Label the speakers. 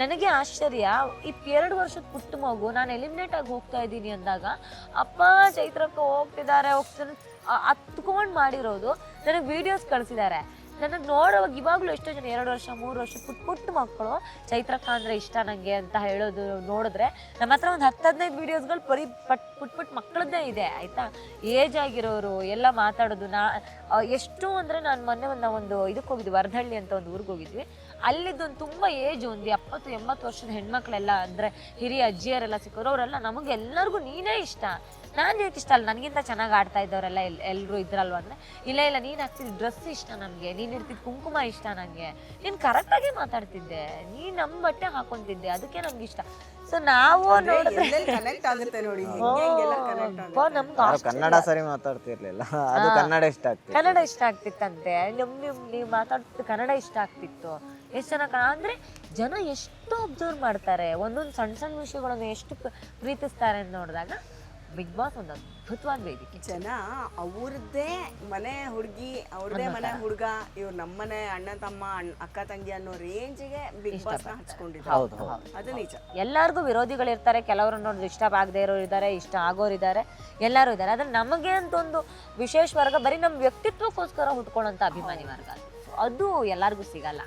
Speaker 1: ನನಗೆ ಆಶ್ಚರ್ಯ. ಎರಡು ವರ್ಷದ ಪುಟ್ಟ ಮಗು, ನಾನು ಎಲಿಮಿನೇಟ್ ಆಗಿ ಹೋಗ್ತಾ ಇದ್ದೀನಿ ಅಂದಾಗ ಅಪ್ಪ ಚೈತ್ರಕ್ಕೆ ಹೋಗ್ತಿದ್ದಾರೆ ಹೋಗ್ತಾರೆ ಹತ್ಕೊಂಡು ಮಾಡಿರೋದು. ನನಗೆ ವಿಡಿಯೋಸ್ ಕಳಿಸಿದ್ದಾರೆ. ನನಗೆ ನೋಡೋವಾಗ ಇವಾಗಲೂ ಎಷ್ಟೋ ಜನ ಎರಡು ವರ್ಷ, ಮೂರು ವರ್ಷ ಪುಟ್ಟ ಪುಟ್ಟ ಮಕ್ಕಳು ಚೈತ್ರಕ್ಕ ಅಂದರೆ ಇಷ್ಟ ನನಗೆ ಅಂತ ಹೇಳೋದು ನೋಡಿದ್ರೆ ನಮ್ಮ ಹತ್ರ ಒಂದು ಹತ್ತು ಹದಿನೈದು ವೀಡಿಯೋಸ್ಗಳು ಪರಿ ಪಟ್ ಪುಟ್ಟ ಇದೆ, ಆಯ್ತಾ? ಏಜ್ ಆಗಿರೋರು ಎಲ್ಲ ಮಾತಾಡೋದು ನಾ ಎಷ್ಟು ಅಂದರೆ ನಾನು ಮೊನ್ನೆ ಒಂದು ಒಂದು ಇದಕ್ಕೆ ಹೋಗಿದ್ವಿ, ವರ್ಧಳ್ಳಿ ಅಂತ ಒಂದು ಊರಿಗೆ ಹೋಗಿದ್ವಿ. ಅಲ್ಲಿದ್ದೊಂದು ತುಂಬ ಏಜ್ ಒಂದು ಎಪ್ಪತ್ತು, ಎಂಬತ್ತು ವರ್ಷದ ಹೆಣ್ಮಕ್ಳೆಲ್ಲ ಅಂದರೆ ಹಿರಿಯ ಅಜ್ಜಿಯರೆಲ್ಲ ಸಿಕ್ಕೋರು, ಅವರೆಲ್ಲ ನಮಗೆಲ್ಲರಿಗೂ ನೀನೇ ಇಷ್ಟ. ನಾನು ಯಾಕೆ ಇಷ್ಟ? ಅಲ್ಲ ನನಗಿಂತ ಚೆನ್ನಾಗಿ ಆಡ್ತಾ ಇದ್ದವರೆಲ್ಲ ಎಲ್ ಎಲ್ಲರೂ ಇದ್ರಲ್ವ ಅಂದರೆ? ಇಲ್ಲ ಇಲ್ಲ, ನೀನು ಹಾಕ್ತಿದ್ದ ಡ್ರೆಸ್ ಇಷ್ಟ ನನಗೆ, ನೀನು ಇರ್ತಿದ್ದ ಕುಂಕುಮ ಇಷ್ಟ ನನಗೆ ನೀನು ಕರೆಕ್ಟಾಗಿ ಮಾತಾಡ್ತಿದ್ದೆ. ನೀನು ನಮ್ಮ ಬಟ್ಟೆ ಹಾಕೊಂತಿದ್ದೆ, ಅದಕ್ಕೆ ನನಗಿಷ್ಟ. ಸೊ ನಾವು
Speaker 2: ಕನೆಕ್ಟ್ ಆಗುತ್ತೆ ನೋಡಿ.
Speaker 3: ಕನ್ನಡ ಸರಿ ಮಾತಾಡ್ತಿರ್ಲಿಲ್ಲ. ಅದು ಕನ್ನಡ ಇಷ್ಟ ಆಗ್ತಿತ್ತು.
Speaker 1: ಕನ್ನಡ ಇಷ್ಟ ಆಗ್ತಿತ್ತಂತೆ. ನಿಮ್ ನಿಮ್ ನೀವು ಮಾತಾಡ್ತಿದ್ದು ಕನ್ನಡ ಇಷ್ಟ ಆಗ್ತಿತ್ತು. ಎಷ್ಟು ಜನ ಅಂದ್ರೆ ಜನ ಎಷ್ಟು ಅಬ್ಸರ್ವ್ ಮಾಡ್ತಾರೆ. ಒಂದೊಂದು ಸಣ್ಣ ಸಣ್ಣ ವಿಷಯಗಳನ್ನು ಎಷ್ಟು ಪ್ರೀತಿಸ್ತಾರೆ ಅಂತ ನೋಡಿದಾಗ ಬಿಗ್ ಬಾಸ್ ಒಂದು ಅದ್ಭುತವಾದ ವೇದಿಕೆ
Speaker 2: ಜನ ಅವ್ರದ್ದೇ ಮನೆ ಹುಡುಗಿ ಅವ್ರದ್ದೇ ಮನೆ ಹುಡುಗ ಇವ್ರು ನಮ್ಮನೆ ಅಣ್ಣ ತಮ್ಮ ಅಕ್ಕ ತಂಗಿ ಅನ್ನೋ ರೇಂಜಿಗೆ ಬಿಗ್ ಬಾಸ್ ಹಚ್ಕೊಂಡಿದ್ದಾರೆ ಅದು ನಿಜ.
Speaker 1: ಎಲ್ಲರಿಗೂ ವಿರೋಧಿಗಳಿರ್ತಾರೆ ಕೆಲವರು ನೋಡಿದ್ರೆ ಇಷ್ಟ ಆಗದೆ ಇರೋರು ಇದ್ದಾರೆ ಇಷ್ಟ ಆಗೋರು ಇದ್ದಾರೆ ಎಲ್ಲರೂ ಇದ್ದಾರೆ. ಆದ್ರೆ ನಮಗೆ ಅಂತ ಒಂದು ವಿಶೇಷ ವರ್ಗ ಬರೀ ನಮ್ಮ ವ್ಯಕ್ತಿತ್ವಕ್ಕೋಸ್ಕರ ಹುಟ್ಕೊಳ್ಳೋಂಥ ಅಭಿಮಾನಿ ವರ್ಗ ಅದು. ಎಲ್ಲರಿಗೂ ಸಿಗಲ್ಲ.